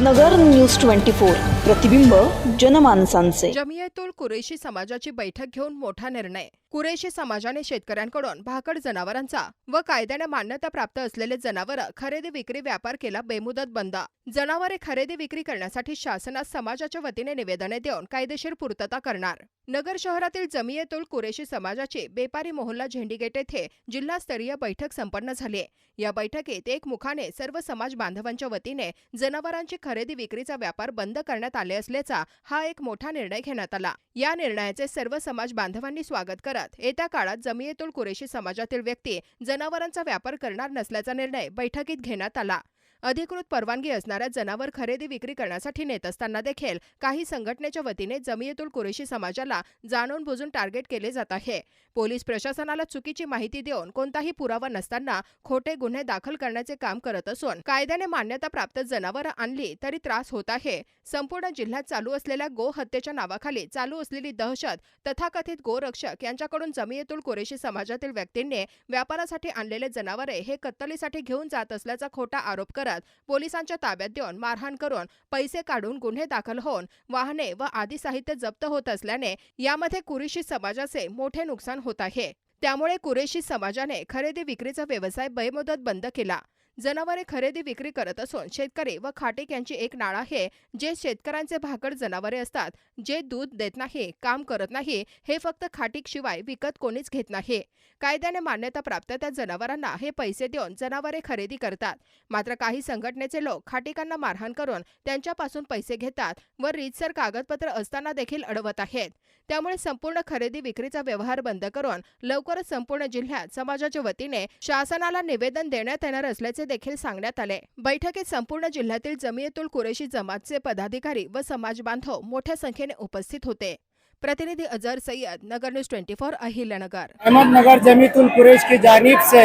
नगर news twenty four. प्रतिबिंब जनमानसांचे. जमियतुल कुरेशी समाजाची बैठक घेऊन मोठा निर्णय. कुरेशी समाजाने शेतकऱ्यांकडून भाकड जनावरांचा व कायद्याने मान्यता प्राप्त असलेले जनावर खरेदी विक्री व्यापार केला बेमुदत बंद. जनावरे खरेदी विक्री करण्यासाठी शासनास समाजाच्या वतीने निवेदने देऊन कायदेशीर पूर्तता करणार. नगर शहरातील जमियतुल कुरेशी समाजाची बेपारी मोहल्ला झेंडीगेट येथे जिल्हास्तरीय बैठक संपन्न झाली या बैठकीत एक मुखाने सर्व समाज बांधवांच्या वतीने जनावरांची खरेदी विक्रीचा व्यापार बंद करण्यात आले असल्याचा हा एक मोठा निर्णय घेण्यात आला. या निर्णयाचे सर्व समाज बांधवांनी स्वागत करत येत्या काळात जमियतुल कुरेशी समाजातील व्यक्ती जनावरांचा व्यापार करणार नसल्याचा निर्णय बैठकीत घेण्यात आला. अधिकृत परवानगी असणाऱ्या जनावर खरेदी विक्री करण्यासाठी नेत असताना देखील काही संघटनेच्या वतीने जमियतुल कुरेशी समाजाला जाणून बुजून टार्गेट केले जात आहे. पोलीस प्रशासनाला चुकीची माहिती देऊन कोणताही पुरावा नसताना खोटे गुन्हे दाखल करण्याचे काम करत असून कायद्याने मान्यता प्राप्त जनावरं आणली तरी त्रास होत आहे. संपूर्ण जिल्ह्यात चालू असलेल्या गो हत्येच्या नावाखाली चालू असलेली दहशत तथाकथित गोरक्षक यांच्याकडून जमियतुल कुरेशी समाजातील व्यक्तींनी व्यापारासाठी आणलेले जनावरे हे कत्तलीसाठी घेऊन जात असल्याचा खोटा आरोप करत पोलिसांच्या ताब्यात देऊन मारहाण करून पैसे काढून गुन्हे दाखल होऊन वाहने व आदी साहित्य जप्त होत असल्याने यामध्ये कुरेशी समाजाचे मोठे नुकसान होत आहे. त्यामुळे कुरेशी समाजाने खरेदी विक्रीचा व्यवसाय बेमुदत बंद केला. जनावरे खरेदी विक्री करत असून शेतकरी व खाटीक यांची एक नाळ आहे. जे शेतकऱ्यांचे भाकड जनावरे असतात जे दूध देत नाही काम करत नाही हे फक्त खाटीक शिवाय विकत कोणीच घेत नाही. कायद्याने मान्यता प्राप्त त्या जनावरांना हे पैसे देऊन जनावरे खरेदी करतात. मात्र काही संघटनेचे लोक खाटिकांना मारहाण करून त्यांच्यापासून पैसे घेतात व रीतसर कागदपत्र असताना देखील अडवत आहेत. त्यामुळे संपूर्ण खरेदी विक्रीचा व्यवहार बंद करून लवकरच संपूर्ण जिल्ह्यात समाजाच्या वतीने शासनाला निवेदन देण्यात येणार असल्याचे देखील सांगण्यात आले. बैठकीत संपूर्ण जिल्ह्यातील जमियतुल कुरेशी जमातचे पदाधिकारी व समाज बांधव मोठ्या संख्येने उपस्थित होते. प्रतिनिधी Azhar Sayyed Nagar news twenty four Ahilyanagar. Ahmednagar Jamiatul Quresh की जानिब से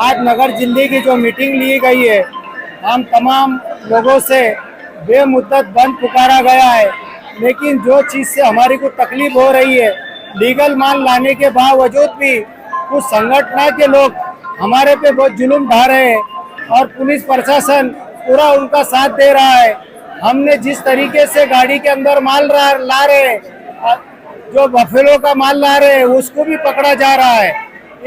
आज नगर जिले की जो मीटिंग ली गई है हम तमाम लोगों से बेमुद्दत बंद पुकारा गया है। लेकिन जो चीज़ से हमारी को तकलीफ हो रही है लीगल माल लाने के बावजूद भी कुछ संगठना के लोग हमारे पे बहुत जुल्म ढा रहे हैं। और पुलिस प्रशासन पूरा उनका साथ दे रहा है। हमने जिस तरीके से गाड़ी के अंदर माल ला रहे जो बफेलो का माल ला रहे उसको भी पकड़ा जा रहा है।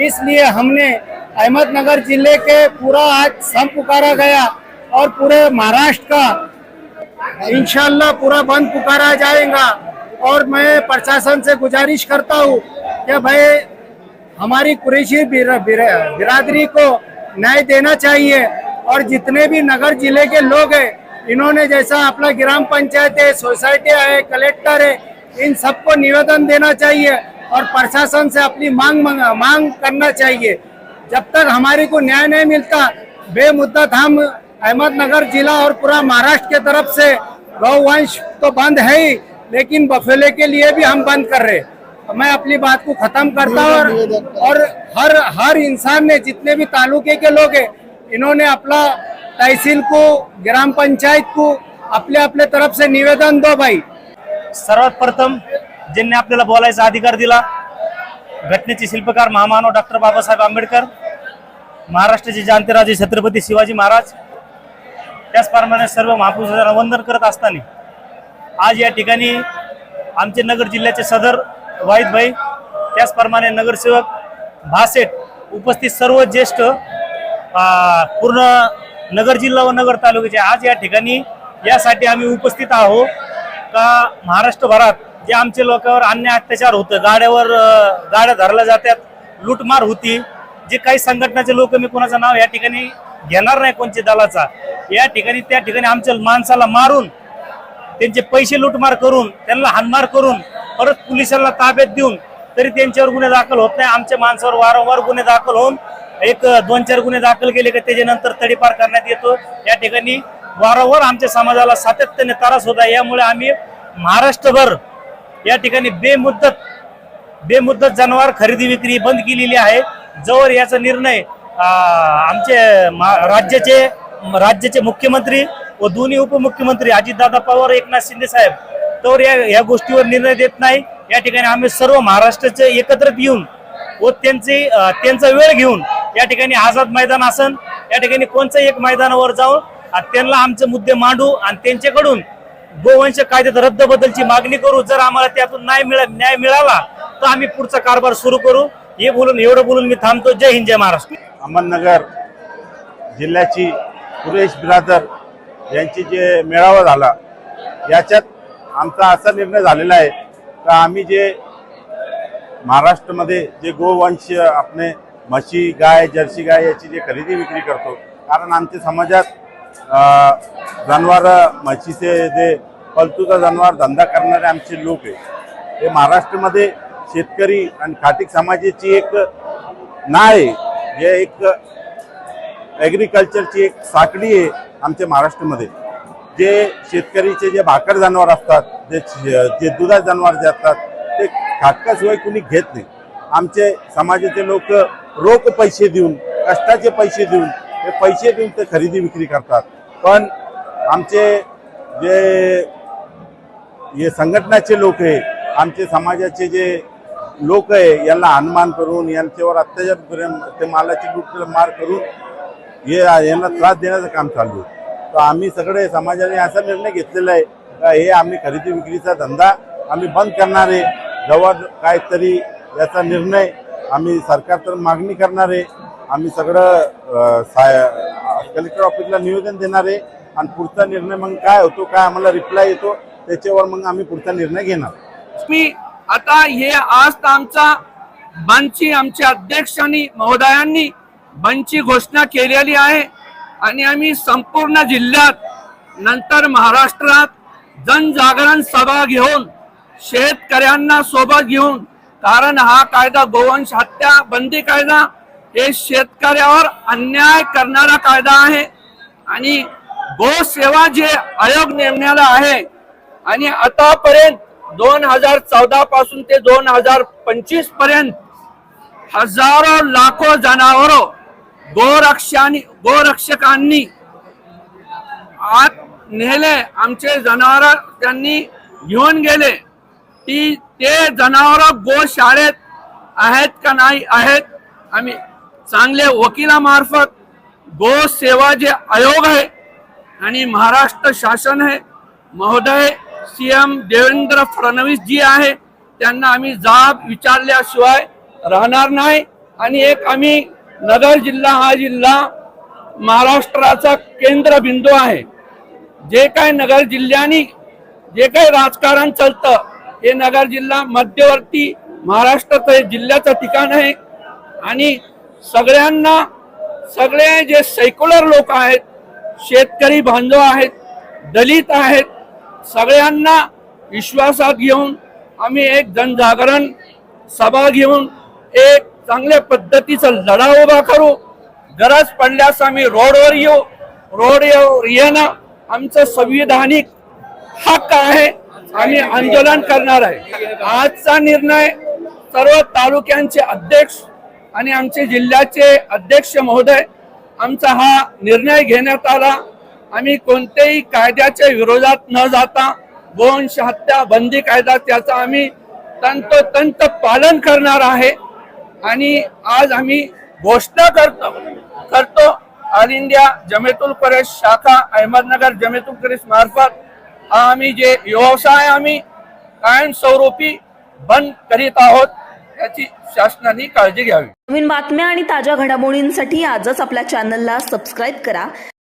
इसलिए हमने अहमदनगर ज़िले के पूरा आज सम पुकारा गया और पूरे महाराष्ट्र का इंशाल्लाह पूरा बंद पुकारा जाएगा। और मैं प्रशासन से गुजारिश करता हूँ कि भाई हमारी कुरेशी बिरा- बिरा- बिरादरी को न्याय देना चाहिए। और जितने भी नगर ज़िले के लोग हैं, इन्होंने जैसा अपना ग्राम पंचायत है, सोसाइटी है, कलेक्टर है, इन सबको निवेदन देना चाहिए और प्रशासन से अपनी मांग मांग- करना चाहिए। जब तक हमारे को न्याय नहीं मिलता बेमुद्दत हम अहमदनगर जिला और पूरा महाराष्ट्र के तरफ़ से गौवंश तो बंद है ही, लेकिन बफेले के लिए भी हम बंद कर रहे मैं अपनी बात को खत्म करता हूँ और और हर हर इंसान ने जितने भी तालुके के लोग हैं इन्होंने अपना तहसील को ग्राम पंचायत को अपने अपने तरफ से निवेदन दो भाई। सर्वात प्रथम ज्यांनी आपल्याला बोलायचा अधिकार दिला घटनेचे शिल्पकार महामानव डॉक्टर बाबासाहेब आंबेडकर महाराष्ट्राचे जाणतेराजे छत्रपती शिवाजी महाराज त्याचप्रमाणे सर्व महापुरुषांना वंदन करत असताना आज या ठिकाणी आमचे नगर जिल्ह्याचे सदर वाहिदभाई त्याचप्रमाणे नगरसेवक भासेट उपस्थित सर्व ज्येष्ठ पूर्ण नगर जिल्हा व नगर तालुक्याचे आज या ठिकाणी यासाठी आम्ही उपस्थित आहोत. का महाराष्ट्रभरात जे आमचे लोकांवर अन्याय अत्याचार होतं गाड्यावर गाड्या धरल्या जातात लूटमार होती जे काही संघटनाचे लोक मी कोणाचं नाव या ठिकाणी घेणार नाही कोणच्या दलाचा या ठिकाणी त्या ठिकाणी आमच्या माणसाला मारून त्यांचे पैसे लूटमार करून त्यांना हानमार करून परत पोलिसांना ताब्यात देऊन तरी त्यांच्यावर गुन्हे दाखल होत नाही. आमच्या माणसावर वारंवार गुन्हे दाखल होऊन एक दोन चार गुन्हे दाखल केले का त्याच्यानंतर तडीपार करण्यात येतो. या ठिकाणी वारंवार आमच्या समाजाला सातत्याने त्रास होत आहे. यामुळे आम्ही महाराष्ट्रभर या ठिकाणी बेमुद्दत बेमुद्दत जनावर खरेदी विक्री बंद केलेली आहे. जवळ याचा निर्णय आमचे राज्याचे राज्याचे मुख्यमंत्री व दोन्ही उपमुख्यमंत्री अजितदादा पवार एकनाथ शिंदे साहेब तर या या गोष्टीवर निर्णय देत नाही. या ठिकाणी आम्ही सर्व महाराष्ट्राचे एकत्रित येऊन व त्यांचे त्यांचा वेळ घेऊन या ठिकाणी आझाद मैदान असन या ठिकाणी कोणचं एक मैदानावर जाऊन त्यांना आमचे मुद्दे मांडू आणि त्यांच्याकडून गोवंश कायद्यात रद्दबद्दलची मागणी करू. जर आम्हाला त्यातून न्याय मिळा न्याय मिळाला तर आम्ही पुढचा कारभार सुरू करू. हे बोलून एवढं बोलून मी थांबतो. जय हिंद जय महाराष्ट्र. अहमदनगर जिल्ह्याची सुरेश बिरादर यांची जे मेळावा झाला याच्यात आमचा असा निर्णय झालेला आहे का आम्ही जे महाराष्ट्रामध्ये जे गोवंश आपले म्हशी गाय जर्सी गाय याची जे खरेदी विक्री करतो कारण आमच्या समाजात जनावर म्हशीचे जे पलतूचा जनावर धंदा करणारे आमचे लोक आहे हे महाराष्ट्रामध्ये शेतकरी आणि खाटिक समाजाची एक नाळ आहे. हे एक ॲग्रिकल्चरची एक साखळी आहे आमच्या महाराष्ट्रामध्ये. जे शेतकरीचे जे भाकर जनावर असतात जे जे दुधा जनावर जे असतात ते खाटकाशिवाय कुणी घेत नाही. आमचे समाजाचे लोक रोख पैसे देऊन कष्टाचे पैसे देऊन ते पैसे देऊन ते खरेदी विक्री करतात. पण आमचे जे हे संघटनाचे लोक आहे आमचे समाजाचे जे लोक आहे यांना अनुमान करून यांच्यावर अत्याचार करून ते मालाची लूट मार करून हे यांना त्रास देण्याचं काम चालू आहे. तर आम्ही सगळे समाजाने असा निर्णय घेतलेला आहे का हे आम्ही खरेदी विक्रीचा धंदा आम्ही बंद करणार आहे. जवळ काहीतरी याचा निर्णय आम्ही सरकारतर मागणी करणार आहे. आम्ही सगळं कलेक्टर ऑफिसला निवेदन देणार आहे. आणि पुढचा निर्णय मग काय होतो काय आम्हाला रिप्लाय येतो त्याच्यावर मग आम्ही पुढचा निर्णय घेणार. मी आता हे आज आमचा बंदची आमच्या अध्यक्षांनी महोदयांनी बंदची घोषणा केलेली आहे. आणि आम्ही संपूर्ण जिल्ह्यात नंतर महाराष्ट्रात जनजागरण सभा घेऊन शेतकऱ्यांना सोबत घेऊन कारण हा कायदा गोवंश हत्या बंदी कायदा हे शेतकऱ्यावर अन्याय करणारा कायदा आहे. आणि गोसेवा जे आयोग नेमण्याला आहे आणि आतापर्यंत दोन हजार चौदा पासून ते दोन हजार पंचवीसपर्यंत हजारो लाखो जनावरं गोरक्षांनी गोरक्षकांनी आत नेले आमचे जनावर त्यांनी घेऊन गेले. ती ते जनावर गोशाळेत आहेत का नाही आहेत आम्ही चांगले वकिलामार्फत गो सेवा जे आयोग आहे आणि महाराष्ट्र शासन आहे महोदय सी एम देवेंद्र फडणवीस जी आहे त्यांना आम्ही जाब विचारल्याशिवाय राहणार नाही. आणि एक आम्ही नगर जिल्हा हा जिल्हा महाराष्ट्राचा केंद्रबिंदू आहे. जे काय नगर जिल्ह्यानी जे काही राजकारण चालतं हे नगर जिल्हा मध्यवर्ती महाराष्ट्राचं हे जिल्ह्याचं ठिकाण आहे. आणि सगळ्यांना सगळे जे सेक्युलर लोक आहेत शेतकरी बांधव आहेत दलित आहेत सगळ्यांना विश्वासात घेऊन आम्ही एक जनजागरण सभा घेऊन एक चांगल्या पद्धतीचा लढा उभा करू. गरज पडल्यास आम्ही रोडवर येऊ. रोडवर येणं आमचं संविधानिक हक्क आहे. आम्ही आंदोलन करणार आहे. आजचा निर्णय सर्व तालुक्यांचे अध्यक्ष आणि आमचे जिल्ह्याचे अध्यक्ष महोदय आमचा हा निर्णय घेण्यात आला. आम्ही कोणत्याही कायद्याच्या विरोधात न जाता गोवंश हत्या बंदी कायदा त्याचा आम्ही तंतोतंत पालन करणार आहे. आणि आज आम्ही घोषणा करतो करतो ऑल इंडिया जमेतुल परेश शाखा अहमदनगर जमेतुल परेश मार्फत हा आम्ही जे व्यवसाय आम्ही कायमस्वरूपी बंद करीत आहोत याची शासनाने काळजी घ्यावी. नवीन बातम्या आणि ताज्या घडामोडींसाठी आजच आपल्या चॅनलला सबस्क्राईब करा.